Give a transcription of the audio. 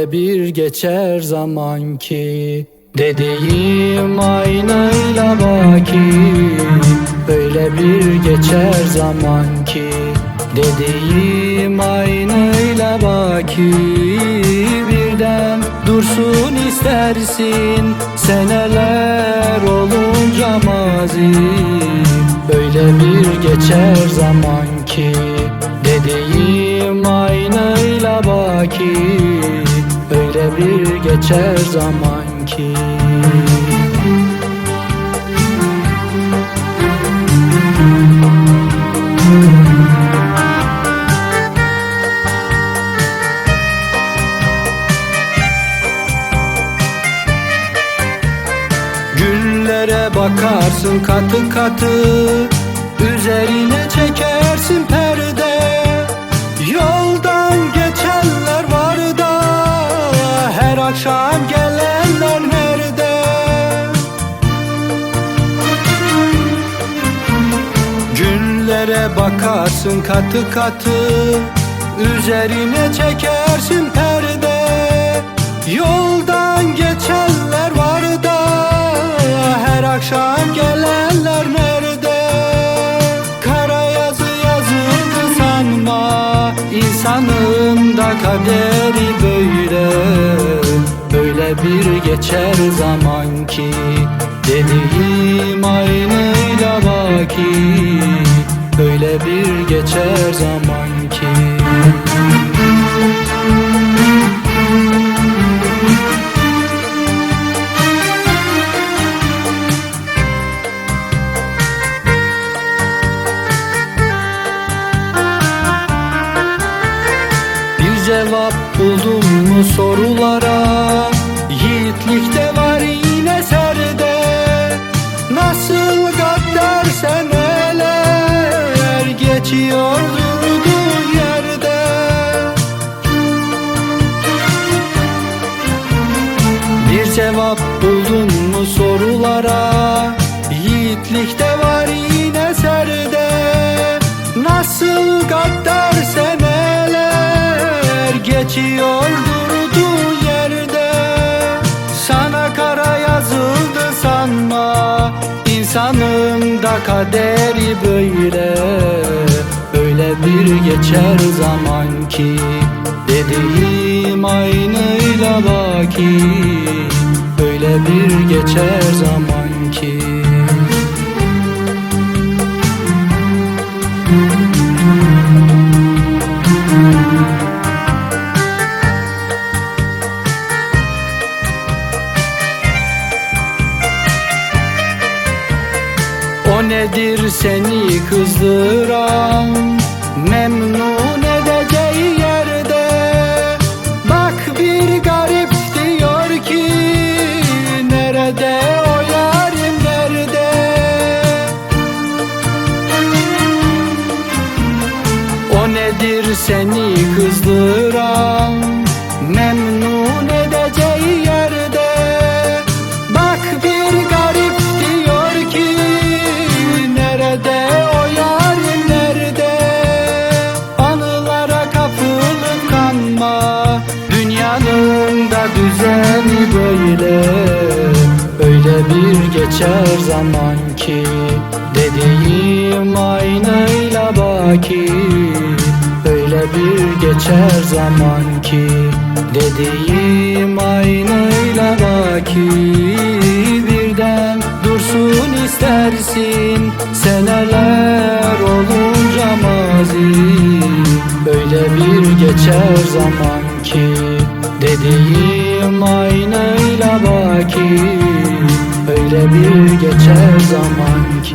Öyle bir geçer zaman ki Dediğim aynayla baki Öyle bir geçer zaman ki Dediğim aynayla baki Birden dursun istersin Seneler olunca mazi Öyle bir geçer zaman bir geçer zaman ki Güllere bakarsın katı katı Üzerine çekersin Güllere bakarsın katı katı Üzerine çekersin perde. Yoldan geçenler var da Her akşam gelenler nerede? Kara yazı yazıldı sanma İnsanın da kaderi böyle. Böyle bir geçer zaman ki Dediğim aynıyla bir geçer zaman ki. Bir cevap buldum mu sorulara? Yiğitlik de var cevap buldun mu sorulara? Yiğitlik de var yine serde. Nasıl gaddar seneler Geçiyor durduğu yerde. Sana kara yazıldı sanma İnsanın da kaderi böyle. Öyle bir geçer zaman ki Dediğim aynıyla baki bir geçer zaman ki O nedir seni kızdıran? Memnun geçer zaman ki Dediğim aynayla baki. Öyle bir geçer zaman ki Dediğim aynayla baki. Birden dursun istersin Seneler olunca mazi. Öyle bir geçer zaman ki Dediğim aynayla baki Öyle bir geçer zaman ki